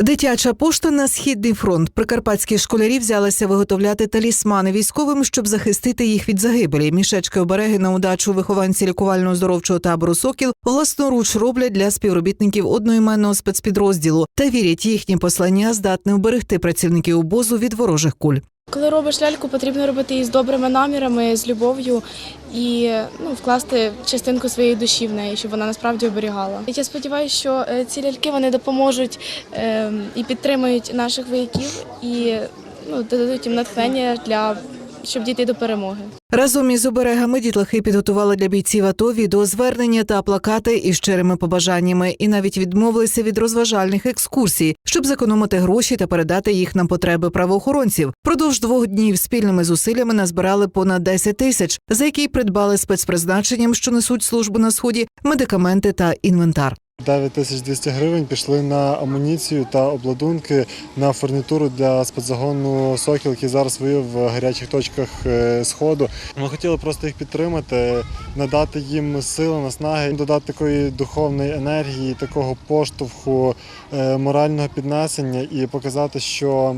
Дитяча пошта на східний фронт. Прикарпатські школярі взялися виготовляти талісмани військовим, щоб захистити їх від загибелі. Мішечки обереги на удачу вихованці лікувально здоровчого табору Сокіл власноруч роблять для співробітників одноіменного спецпідрозділу та вірять, їхні послання здатне вберегти працівників обозу від ворожих куль. Коли робиш ляльку, потрібно робити її з добрими намірами, з любов'ю і ну, вкласти частинку своєї душі в неї, щоб вона насправді оберігала. Я сподіваюся, що е, ці ляльки вони допоможуть е, і підтримують наших вояків і ну, дадуть їм натхнення для щоб дійти до перемоги. Разом із оберегами дітлахи підготували для бійців АТО відеозвернення та плакати із щирими побажаннями, і навіть відмовилися від розважальних екскурсій, щоб зекономити гроші та передати їх на потреби правоохоронців. Продовж двох днів спільними зусиллями назбирали понад 10 тисяч, за які придбали спецпризначенням, що несуть службу на сході, медикаменти та інвентар. 9200 гривень пішли на амуніцію та обладунки на фурнітуру для спецзагону Сокіл, який зараз воює в гарячих точках е, сходу. Ми хотіли просто їх підтримати, надати їм сили, наснаги, додати такої духовної енергії, такого поштовху, е, морального піднесення і показати, що.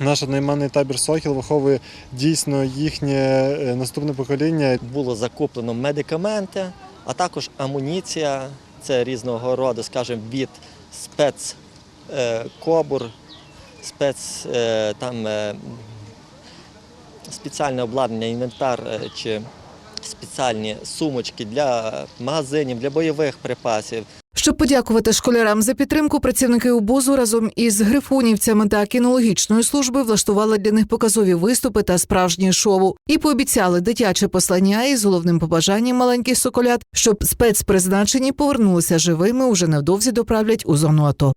Наш одноіменний табір Сокіл виховує дійсно їхнє е, наступне покоління. було закуплено медикаменти, а також амуніція. Це різного роду, скажімо, від спецкобур, спец е, там е, спеціальне обладнання, інвентар е, чи спеціальні сумочки для магазинів, для бойових припасів. Щоб подякувати школярам за підтримку, працівники обозу разом із грифунівцями та кінологічної служби влаштували для них показові виступи та справжнє шоу і пообіцяли дитяче послання із головним побажанням маленьких соколят, щоб спецпризначені повернулися живими уже невдовзі доправлять у зону АТО.